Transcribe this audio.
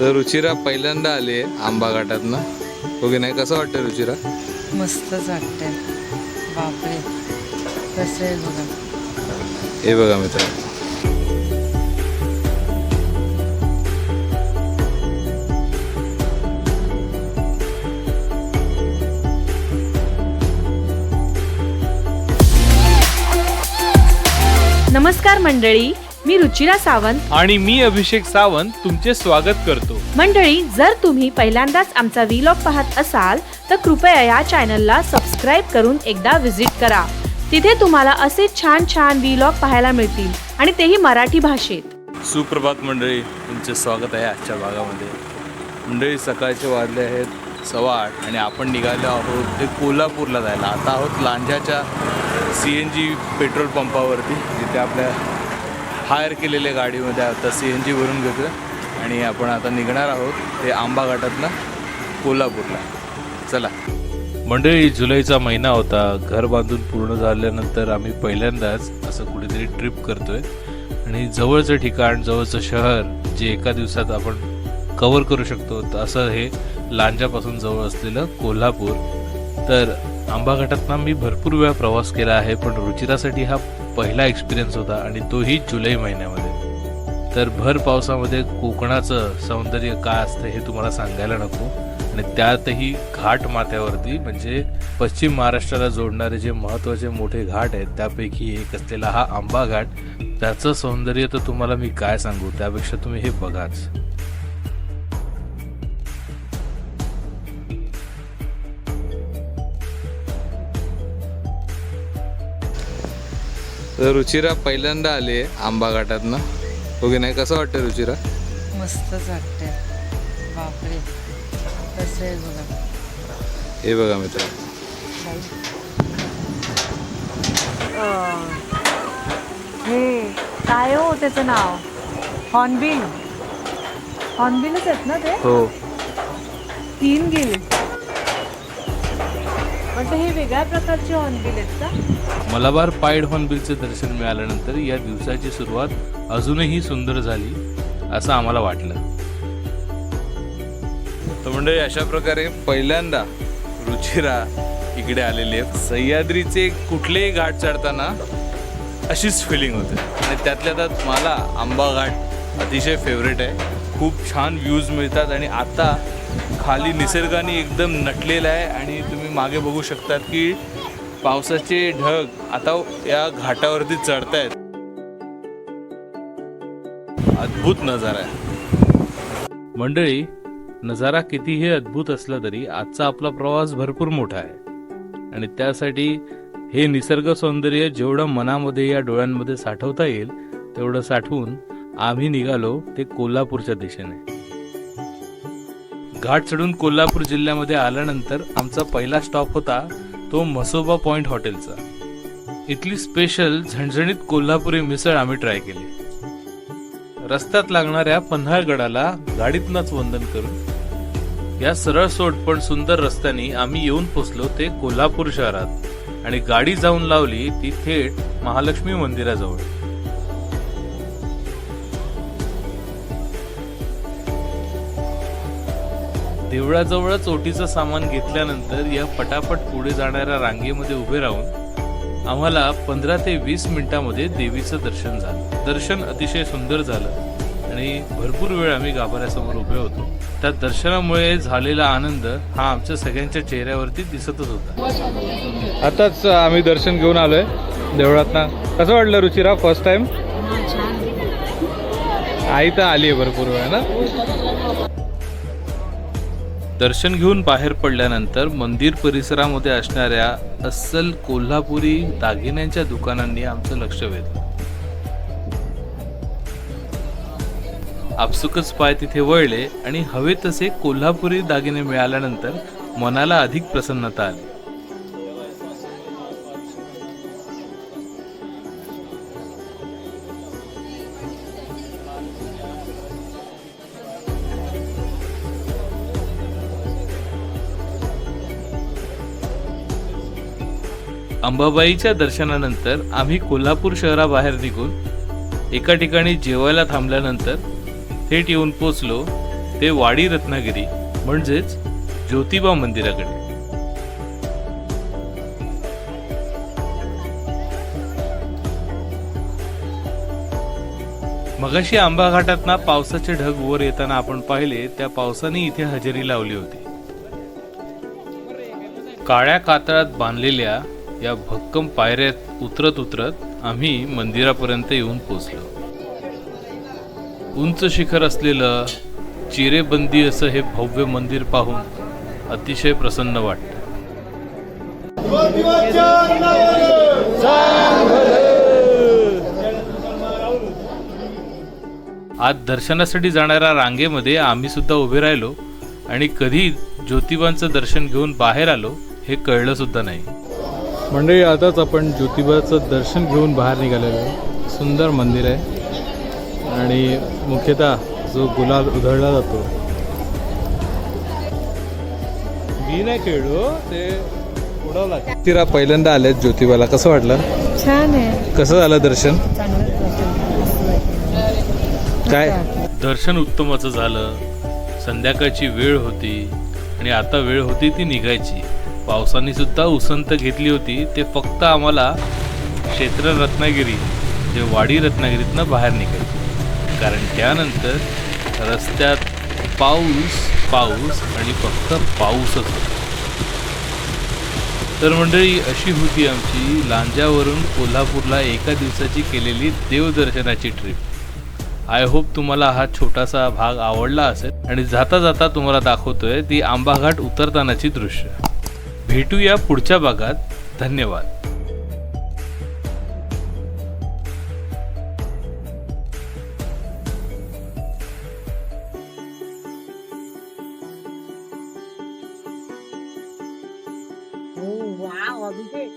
तर रुचिरा पहिल्यांदा आली आहे आंबा घाटातनं. हो की नाही? कसं वाटतं रुचिरा? मस्तच वाटतंय. बापरे. कसं आहे बघा. हे बघा मित्र. नमस्कार मंडळी. मी रुचिरा सावंत. आणि मी अभिषेक सावंत तुमचे स्वागत करतो. मंडळी जर तुम्ही पहिल्यांदाच आमचा व्लॉग पाहत असाल तर कृपया या चॅनलला सबस्क्राईब करून एकदा व्हिजिट करा. तिथे तुम्हाला असे छान छान व्लॉग पाहायला मिळतील आणि तेही मराठी भाषेत. सुप्रभात मंडळी तुमचे स्वागत आहे आजच्या भागामध्ये. मंडळी सकाळचे वाजले आहेत सव्वा आठ आणि आपण निघालो आहोत ते कोल्हापूरला जायला. आता आहोत लांजाच्या सी एन जी पेट्रोल पंपावरती जिथे आपल्या हायर केलेल्या गाडीमध्ये आता सी एन जी भरून घेतो आणि आपण आता निघणार आहोत ते आंबा घाटातनं कोल्हापूरला. चला. मंडळी जुलैचा महिना होता. घर बांधून पूर्ण झाल्यानंतर आम्ही पहिल्यांदाच असं कुठेतरी ट्रिप करतोय. आणि जवळचं ठिकाण जवळचं शहर जे एका दिवसात आपण कवर करू शकतो असं हे लांजापासून जवळ असलेलं कोल्हापूर. तर आंबाघाटातनं मी भरपूर वेळा प्रवास केला आहे पण रुचिरासाठी हा पहिला एक्सपिरियन्स होता आणि तोही जुलै महिन्यामध्ये. तर भर पावसामध्ये कोकणाचं सौंदर्य काय असतं हे तुम्हाला सांगायला नको. आणि त्यातही घाट माथ्यावरती म्हणजे पश्चिम महाराष्ट्राला जोडणारे जे महत्त्वाचे मोठे घाट आहेत त्यापैकी एक असलेला हा आंबा घाट त्याचं सौंदर्य तर तुम्हाला मी काय सांगू त्यापेक्षा तुम्ही हे बघाच. रुचिरा पहिल्यांदा आली आहे आंबा घाटातनं. हो की नाही? कसं वाटतं रुचिरा? मस्तच वाटतंय. बापरे. कसं आहे बघा. हे बघा मित्र. हे काय हो त्याचं नाव? हॉर्नबिल. हॉर्नबिलच आहेत ना ते? हो. तीन गिल. वाटतं हे वेगळ्या प्रकारचे हॉर्नबिल आहेत का? मलाबार पाईड हॉर्नबिलचे दर्शन मिळाल्यानंतर या दिवसाची सुरुवात अजूनही सुंदर झाली असं आम्हाला वाटलं. तर मंडळी अशा प्रकारे पहिल्यांदा रुचिरा इकडे आलेली आहे सह्याद्रीचे कुठलेही घाट चढताना अशीच फिलिंग होते. आणि त्यातल्या त्यात मला आंबा घाट अतिशय फेवरेट आहे. खूप छान व्ह्यूज मिळतात आणि आता खाली निसर्गाने एकदम नटलेला आहे आणि तुम्ही मागे बघू शकतात की पावसाचे ढग आता या घाटावरती चढतायत. अद्भुत नजारा आहे. मंडळी नजारा कितीही अद्भुत असला तरी आजचा आपला प्रवास भरपूर मोठा आहे. आणि त्यासाठी हे निसर्ग सौंदर्य जेवढं मनामध्ये या डोळ्यांमध्ये साठवता येईल तेवढं साठवून आम्ही निघालो ते कोल्हापूरच्या दिशेने. घाट चढून कोल्हापूर जिल्ह्यामध्ये आल्यानंतर आमचा पहिला स्टॉप होता तो मसोबा पॉइंट हॉटेलचा. इथली स्पेशल झणझणीत कोल्हापुरी मिसळ आम्ही ट्राय केली. रस्त्यात लागणाऱ्या पन्हाळगडाला गाडीतनच वंदन करून या सरळ सोट पण सुंदर रस्त्याने आम्ही येऊन पोचलो ते कोल्हापूर शहरात आणि गाडी जाऊन लावली ती थेट महालक्ष्मी मंदिराजवळ. देवळाजवळच ओटीचं सामान घेतल्यानंतर या पटापट पुढे जाणाऱ्या रांगेमध्ये उभे राहून आम्हाला पंधरा ते वीस मिनिटांमध्ये देवीचं दर्शन झालं. दर्शन अतिशय सुंदर झालं आणि भरपूर वेळ आम्ही गाभाऱ्यासमोर उभे होतो. त्या दर्शनामुळे झालेला आनंद हा आमच्या सगळ्यांच्या चेहऱ्यावरती दिसतच होता. आताच आम्ही दर्शन घेऊन आलोय देवळातनं. कसं वाटलं रुचिरा फर्स्ट टाइम आई तर आली आहे भरपूर वेळ ना? दर्शन घेऊन बाहेर पडल्यानंतर मंदिर परिसरामध्ये असणाऱ्या अस्सल कोल्हापुरी दागिन्यांच्या दुकानांनी आमचं लक्ष वेधलं. आपसुकच पाय तिथे वळले आणि हवे तसे कोल्हापुरी दागिने मिळाल्यानंतर मनाला अधिक प्रसन्नता आली. अंबाबाईच्या दर्शनानंतर आम्ही कोल्हापूर शहराबाहेर निघून एका ठिकाणी जेवायला थांबल्यानंतर थेट येऊन पोचलो ते वाडी रत्नागिरी म्हणजेच ज्योतिबा मंदिराकडे. मगाशी आंबा घाटात ना पावसाचे ढग वर येताना आपण पाहिले त्या पावसाने इथे हजेरी लावली होती. काळ्या कातळात बांधलेल्या या भक्कम पायऱ्यात उतरत उतरत आम्ही मंदिरापर्यंत येऊन पोचलो उंच शिखर असलेलं चिरेबंदी असं हे भव्य मंदिर पाहून अतिशय प्रसन्न वाटतं. आज दर्शनासाठी जाणाऱ्या रांगेमध्ये आम्ही सुद्धा उभे राहिलो आणि कधी ज्योतिबांचं दर्शन घेऊन बाहेर आलो हे कळलं सुद्धा नाही. मंडळी आताच आपण ज्योतिबाचं दर्शन घेऊन बाहेर निघालेलो आहे. सुंदर मंदिर आहे. आणि मुख्यतः जो गुलाल उधळला जातो. मी नाही खेळलो ते उडवला. तिरा पहिल्यांदा आले ज्योतिबाला. कसं वाटलं? छान आहे. कसं झालं दर्शन. काय? दर्शन उत्तमाचं झालं. संध्याकाळची वेळ होती आणि आता वेळ होती ती निघायची. पावसाने सुद्धा उसंत घेतली होती. ते फक्त आम्हाला क्षेत्र रत्नागिरी जे वाडी रत्नागिरीतनं बाहेर निघायचे. कारण त्यानंतर रस्त्यात पाऊस पाऊस आणि फक्त पाऊसच होता. तर मंडळी अशी होती आमची लांजावरून कोल्हापूरला एका दिवसाची केलेली देवदर्शनाची ट्रिप आय होप तुम्हाला हा छोटासा भाग आवडला असेल. आणि जाता जाता तुम्हाला दाखवतोय ती आंबाघाट उतरतानाची दृश्य. भेटूया पुढच्या भागात. धन्यवाद. Oh, अभिषेक.